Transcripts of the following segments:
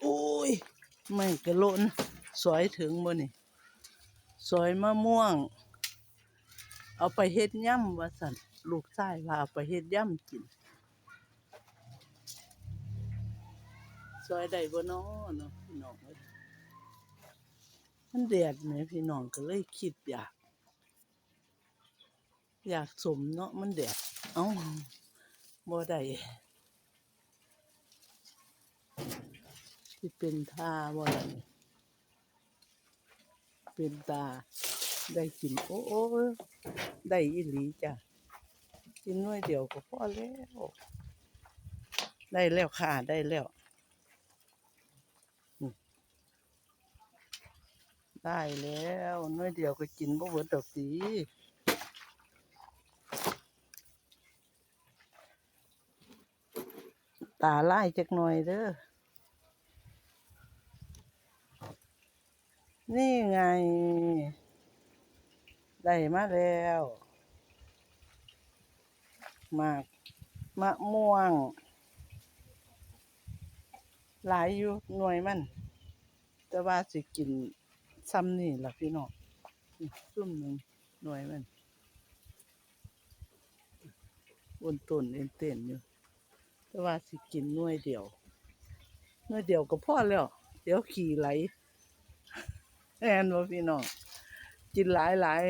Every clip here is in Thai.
โอ้ยไม่กระโลนสอยถึงบ่นี่สอยมะม่วง เอาไปเฮ็ดย่ำว่าสันลูกชายว่าเอาไปเฮ็ดย่ำกินสอยได้บ่น้อเนาะพี่น้องมันแดดแหมพี่น้องก็เลยคิดอยาก อยากสมเนาะมันแดด เอ้าบ่ได้ สิเป็นท่าบ่ล่ะนี่เป็นตา ได้กิน โอ้โอ้ได้อีหลีจ้ะ กินน่วยเดียวก็พอแล้ว ได้แล้วค่ะ ได้แล้ว ได้แล้วน่วยเดียวก็กินบ่เบิดดอกตีตาไลายจักหน่อยเด้อ นี่ไง ได้มาแล้ว มากมะม่วง หลายอยู่หน่วยมัน แต่ว่าสิกินซ้ำนี่ล่ะพี่น้องซุ่มหนึ่งหน่วยมันบนต้นเอ็นเต้นอยู่ แต่ว่าสิกินหน่วยเดียวหน่วยเดียวก็พอแล้ว เดี๋ยวขี่ไหล แอนบ่พี่น้องกินหลายหลาย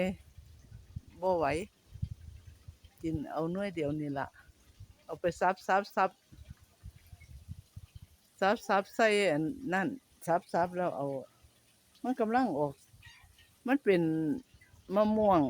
บ่ไหว กินเอาหน่วยเดียวนี่ละเอาไปซับซับซับซับซับใส่อันนั่นซับซับแล้วเอา มันกำลังออก มันเป็นมะม่วง